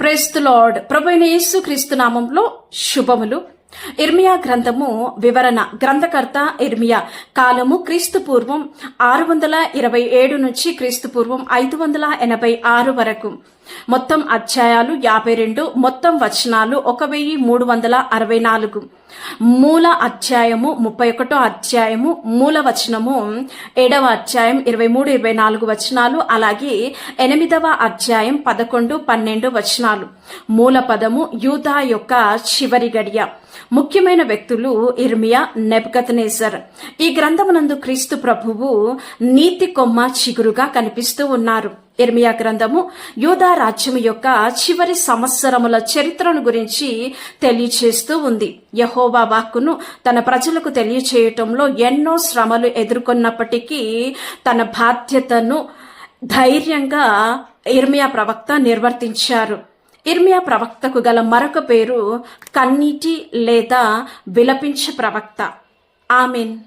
ప్రైస్తు lord ప్రభు యేసు క్రీస్తు నామంలో శుభములు. ఇర్మియా గ్రంథము వివరణ. గ్రంథకర్త ఇర్మియా. కాలము క్రీస్తు పూర్వం ఆరు వందల ఇరవై ఏడు నుంచి క్రీస్తు పూర్వం ఐదు వందల ఎనభై ఆరు వరకు. మొత్తం అధ్యాయాలు యాభై రెండు మొత్తం వచనాలు ఒక వెయ్యి మూడు వందల అరవై నాలుగు. మూల అధ్యాయము ముప్పై ఒకటో అధ్యాయము మూల వచనము ఏడవ అధ్యాయం ఇరవై మూడు ఇరవై నాలుగు వచనాలు అలాగే ఎనిమిదవ అధ్యాయం పదకొండు పన్నెండు వచనాలు. మూల పదము యూదా యొక్క చివరి గడియ. ముఖ్యమైన వ్యక్తులు ఇర్మియా నెబ్కత్నేజర్ ఈ గ్రంథమునందు క్రీస్తు ప్రభువు నీతి కొమ్మ చిగురుగా కనిపిస్తూ ఉన్నారు. ఇర్మియా గ్రంథము యూదా రాజ్యం యొక్క చివరి సంవత్సరముల చరిత్రను గురించి తెలియచేస్తూ ఉంది. యహోవా వాక్కును తన ప్రజలకు తెలియచేయటంలో ఎన్నో శ్రమలు ఎదుర్కొన్నప్పటికీ తన బాధ్యతను ధైర్యంగా ఇర్మియా ప్రవక్త నిర్వర్తించారు. ఇర్మియా ప్రవక్తకు గల మరొక పేరు కన్నీటి లేదా విలపించ ప్రవక్త. ఆమెన్.